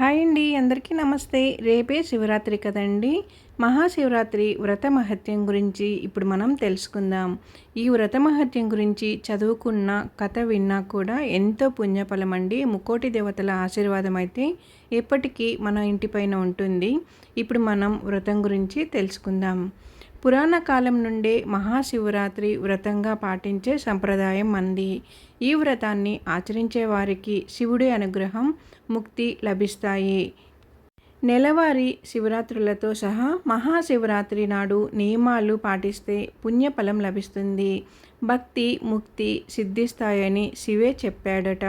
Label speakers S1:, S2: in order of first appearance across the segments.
S1: Hi అండి అందరికీ నమస్తే. రేపే శివరాత్రి కదండి. మహాశివరాత్రి వ్రత మహత్యం గురించి ఇప్పుడు మనం తెలుసుకుందాం. ఈ వ్రత మహత్యం గురించి చదువుకున్న కథ విన్నా కూడా ఎంతో పుణ్యఫలం అండి. ముకోటి దేవతల ఆశీర్వాదం అయితే ఎప్పటికీ మన ఇంటిపైన ఉంటుంది. ఇప్పుడు మనం వ్రతం గురించి తెలుసుకుందాం. పురాణ కాలం నుండే మహాశివరాత్రి వ్రతంగా పాటించే సంప్రదాయం మంది. ఈ వ్రతాన్ని ఆచరించే వారికి శివుడి అనుగ్రహం ముక్తి లభిస్తాయి. నెలవారీ శివరాత్రులతో సహా మహాశివరాత్రి నాడు నియమాలు పాటిస్తే పుణ్యఫలం లభిస్తుంది. భక్తి ముక్తి సిద్ధిస్తాయని శివే చెప్పాడట.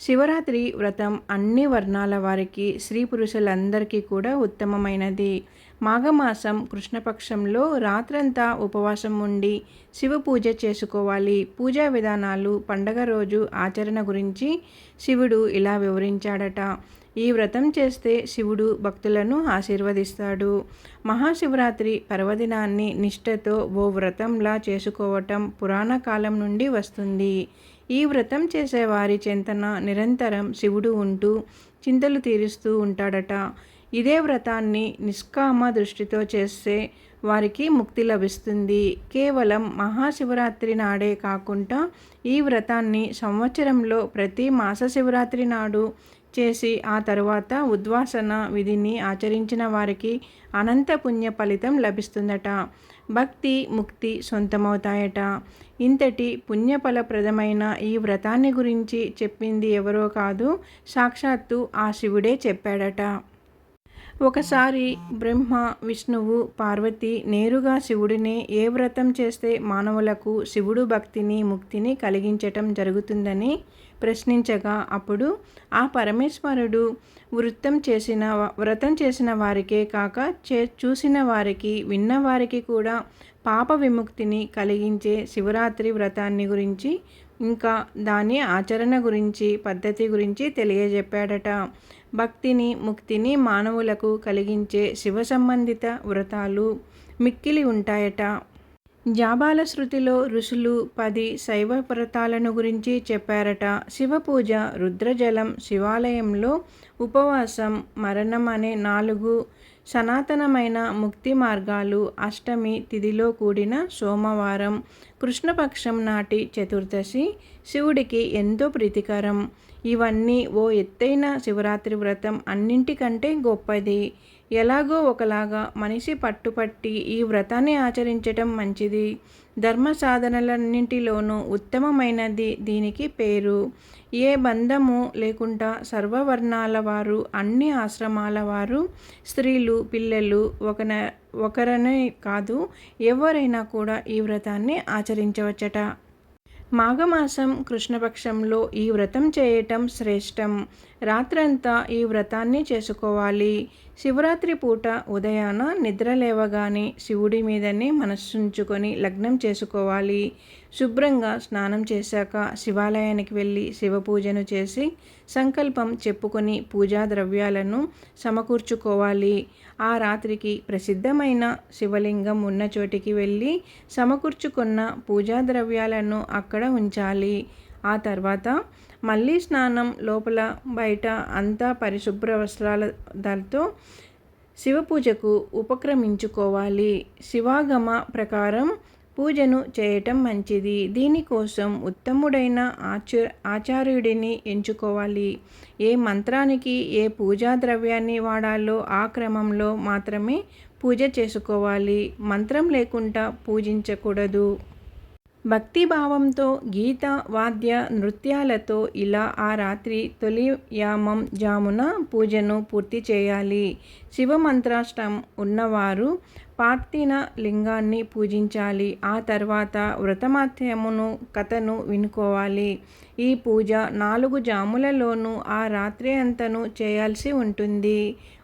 S1: శివరాత్రి వ్రతం అన్ని వర్ణాల వారికి స్త్రీ పురుషులందరికీ కూడా ఉత్తమమైనది. మాఘమాసం కృష్ణపక్షంలో రాత్రంతా ఉపవాసం ఉండి శివ పూజ చేసుకోవాలి. పూజా విధానాలు పండగ రోజు ఆచరణ గురించి శివుడు ఇలా వివరించాడట. ఈ వ్రతం చేస్తే శివుడు భక్తులను ఆశీర్వదిస్తాడు. మహాశివరాత్రి పర్వదినాన్ని నిష్ఠతో ఓ వ్రతంలా చేసుకోవటం పురాణ కాలం నుండి వస్తుంది. ఈ వ్రతం చేసే వారి చింతన నిరంతరం శివుడు ఉంటూ చింతలు తీరుస్తూ ఉంటాడట. ఇదే వ్రతాన్ని నిష్కామ దృష్టితో చేస్తే వారికి ముక్తి లభిస్తుంది. కేవలం మహాశివరాత్రి నాడే కాకుండా ఈ వ్రతాన్ని సంవత్సరంలో ప్రతి మాస శివరాత్రి నాడు చేసి ఆ తరువాత ఉద్వాసన విధిని ఆచరించిన వారికి అనంత పుణ్య ఫలితం లభిస్తుందట. భక్తి ముక్తి సొంతమవుతాయట. ఇంతటి పుణ్యఫలప్రదమైన ఈ వ్రతాన్ని గురించి చెప్పింది ఎవరో కాదు సాక్షాత్తు ఆ శివుడే చెప్పాడట. ఒకసారి బ్రహ్మ విష్ణువు పార్వతి నేరుగా శివుడినే ఏ వ్రతం చేస్తే మానవులకు శివుడు భక్తిని ముక్తిని కలిగించటం జరుగుతుందని ప్రశ్నించగా అప్పుడు ఆ పరమేశ్వరుడు వృత్తం చేసిన వ్రతం చేసిన వారికే కాక చే చూసిన వారికి విన్నవారికి కూడా పాప విముక్తిని కలిగించే శివరాత్రి వ్రతాన్ని గురించి ఇంకా దాని ఆచరణ గురించి పద్ధతి గురించి తెలియజెప్పాడట. భక్తిని ముక్తిని మానవులకు కలిగించే శివ సంబంధిత వ్రతాలు మిక్కిలి ఉంటాయట. జాబాల శృతిలో ఋషులు పది శైవ వ్రతాలను గురించి చెప్పారట. శివ పూజ రుద్రజలం శివాలయంలో ఉపవాసం మరణం అనే నాలుగు సనాతనమైన ముక్తి మార్గాలు అష్టమి తిథిలో కూడిన సోమవారం కృష్ణపక్షం నాటి చతుర్దశి శివుడికి ఎంతో ప్రీతికరం. ఇవన్నీ ఓ ఎత్తైన శివరాత్రి వ్రతం అన్నింటికంటే గొప్పది. ఎలాగో ఒకలాగా మనిషి పట్టుపట్టి ఈ వ్రతాన్ని ఆచరించటం మంచిది. ధర్మ సాధనలన్నింటిలోనూ ఉత్తమమైనది దీనికి పేరు. ఏ బంధము లేకుండా సర్వవర్ణాల వారు అన్ని ఆశ్రమాల వారు స్త్రీలు పిల్లలు ఒక ఒకరనే కాదు ఎవరైనా కూడా ఈ వ్రతాన్ని ఆచరించవచ్చట. మాఘమాసం కృష్ణపక్షంలో ఈ వ్రతం చేయటం శ్రేష్టం. రాత్రంతా ఈ వ్రతాన్ని చేసుకోవాలి. శివరాత్రి పూట ఉదయాన నిద్ర లేవగానే శివుడి మీదనే మనస్సుంచుకొని లగ్నం చేసుకోవాలి. శుభ్రంగా స్నానం చేశాక శివాలయానికి వెళ్ళి శివ పూజను చేసి సంకల్పం చెప్పుకొని పూజా ద్రవ్యాలను సమకూర్చుకోవాలి. ఆ రాత్రికి ప్రసిద్ధమైన శివలింగం ఉన్న చోటికి వెళ్ళి సమకూర్చుకున్న పూజా ద్రవ్యాలను అక్కడ ఉంచాలి. ఆ తర్వాత మళ్ళీ స్నానం లోపల బయట అంతా పరిశుభ్ర వస్త్రాలతో శివ పూజకు ఉపక్రమించుకోవాలి. శివాగమ ప్రకారం పూజను చేయటం మంచిది. దీనికోసం ఉత్తముడైన ఆచ ఆచార్యుడిని ఎంచుకోవాలి. ఏ మంత్రానికి ఏ పూజా ద్రవ్యాన్ని వాడాలో ఆ క్రమంలో మాత్రమే పూజ చేసుకోవాలి. మంత్రం లేకుండా పూజించకూడదు. భక్తిభావంతో గీత వాద్య నృత్యాలతో ఇలా ఆ రాత్రి తొలి యామం జామున పూజను పూర్తి చేయాలి. శివమంత్రాష్టం ఉన్నవారు పార్థిన లింగాన్ని పూజించాలి. ఆ తర్వాత వ్రతమాత్యమును కథను వినుకోవాలి. ఈ పూజ నాలుగు జాములలోనూ ఆ రాత్రి అంతను చేయాల్సి ఉంటుంది.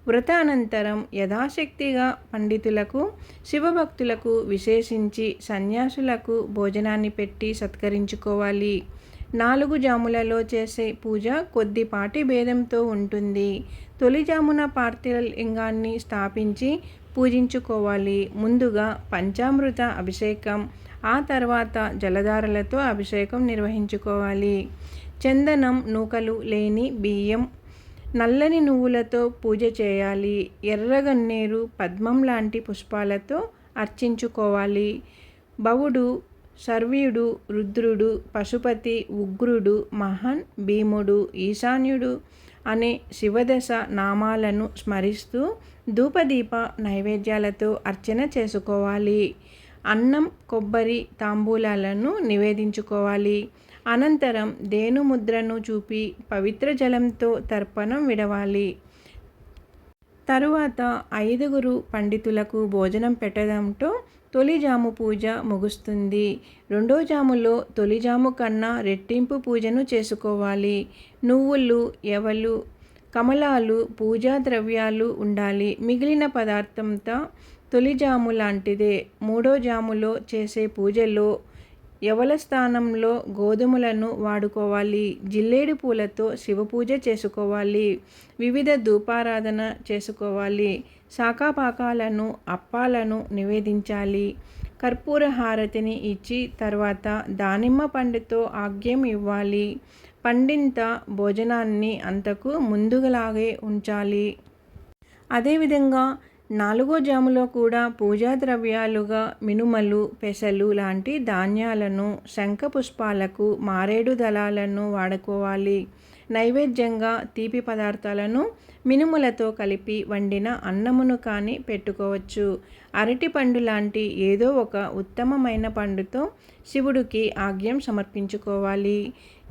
S1: వ్రత అనంతరం యథాశక్తిగా పండితులకు శివభక్తులకు విశేషించి సన్యాసులకు భోజనాన్ని పెట్టి సత్కరించుకోవాలి. నాలుగు జాములలో చేసే పూజ కొద్దిపాటి భేదంతో ఉంటుంది. తొలి జామున పార్థిలింగాన్ని స్థాపించి పూజించుకోవాలి. ముందుగా పంచామృత అభిషేకం ఆ తర్వాత జలధారలతో అభిషేకం నిర్వహించుకోవాలి. చందనం నూకలు లేని బియ్యం నల్లని నువ్వులతో పూజ చేయాలి. ఎర్రగన్నేరు పద్మం లాంటి పుష్పాలతో అర్చించుకోవాలి. బవుడు సర్వీయుడు రుద్రుడు పశుపతి ఉగ్రుడు మహన్ భీముడు ఈశాన్యుడు అనే శివదశ నామాలను స్మరిస్తూ ధూపదీప నైవేద్యాలతో అర్చన చేసుకోవాలి. అన్నం కొబ్బరి తాంబూలాలను నివేదించుకోవాలి. అనంతరం దేనుముద్రను చూపి పవిత్ర జలంతో తర్పణం విడవాలి. తరువాత ఐదుగురు పండితులకు భోజనం పెట్టడంతో తొలి జాము పూజ ముగుస్తుంది. రెండో జాములో తొలి జాము కన్నా రెట్టింపు పూజను చేసుకోవాలి. నువ్వులు ఎవలు కమలాలు పూజా ద్రవ్యాలు ఉండాలి. మిగిలిన పదార్థంతో తొలి జాము లాంటిదే. మూడో జాములో చేసే పూజలో యవల స్థానంలో గోధుమలను వాడుకోవాలి జిల్లేడు పూలతో శివపూజ చేసుకోవాలి వివిధ ధూపారాధన చేసుకోవాలి శాఖాపాకాలను అప్పాలను నివేదించాలి. కర్పూర హారతిని ఇచ్చి తర్వాత దానిమ్మ పండుతో ఆగ్యం ఇవ్వాలి. పండింత భోజనాన్ని అంతకు ముందుగలాగే ఉంచాలి. అదేవిధంగా నాలుగో జాములో కూడా పూజా ద్రవ్యాలుగా మినుమలు పెసలు లాంటి ధాన్యాలను శంఖ పుష్పాలకు మారేడు దళాలను వాడుకోవాలి. నైవేద్యంగా తీపి పదార్థాలను మినుములతో కలిపి వండిన అన్నమును కానీ పెట్టుకోవచ్చు. అరటి పండు లాంటి ఏదో ఒక ఉత్తమమైన పండుతో శివుడికి ఆగ్యం సమర్పించుకోవాలి.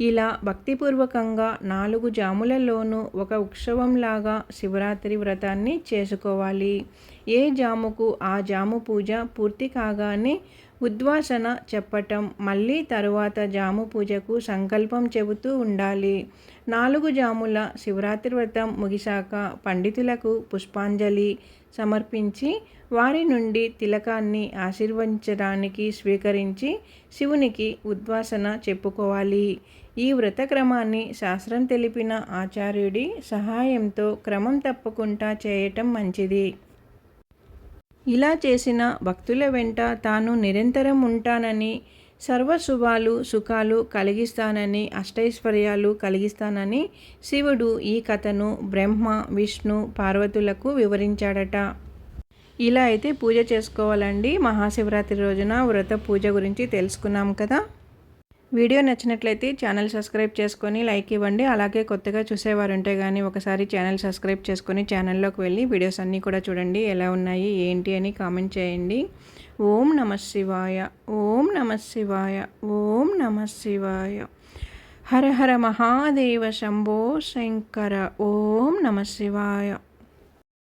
S1: ఇలా భక్తిపూర్వకంగా నాలుగు జాములలోనూ ఒక ఉత్సవంలాగా శివరాత్రి వ్రతాన్ని చేసుకోవాలి. ఏ జాముకు ఆ జాము పూజ పూర్తి కాగానే ఉద్వాసన చెప్పటం మళ్ళీ తరువాత జాము పూజకు సంకల్పం చెబుతూ ఉండాలి. నాలుగు జాముల శివరాత్రి వ్రతం ముగిశాక పండితులకు పుష్పాంజలి సమర్పించి వారి నుండి తిలకాన్ని ఆశీర్వదించడానికి స్వీకరించి శివునికి ఉద్వాసన చెప్పుకోవాలి. ఈ వ్రతక్రమాన్ని శాస్త్రం తెలిపిన ఆచార్యుడి సహాయంతో క్రమం తప్పకుండా చేయటం మంచిది. ఇలా చేసిన భక్తుల వెంట తాను నిరంతరం ఉంటానని సర్వశుభాలు సుఖాలు కలిగిస్తానని అష్టైశ్వర్యాలు కలిగిస్తానని శివుడు ఈ కథను బ్రహ్మ విష్ణు పార్వతులకు వివరించాడట. ఇలా అయితే పూజ చేసుకోవాలండి. మహాశివరాత్రి రోజున వ్రత పూజ గురించి తెలుసుకున్నాం కదా? వీడియో నచ్చినట్లయితే ఛానల్ సబ్స్క్రైబ్ చేసుకొని లైక్ ఇవ్వండి. అలాగే కొత్తగా చూసేవారు ఉంటే కానీ ఒకసారి ఛానల్ సబ్స్క్రైబ్ చేసుకొని ఛానల్లోకి వెళ్ళి వీడియోస్ అన్నీ కూడా చూడండి. ఎలా ఉన్నాయి ఏంటి అని కామెంట్ చేయండి. ఓం నమ శివాయ ఓం నమ శివాయ ఓం నమ శివాయ. హర హర మహాదేవ శంభో శంకర ఓం నమ శివాయ.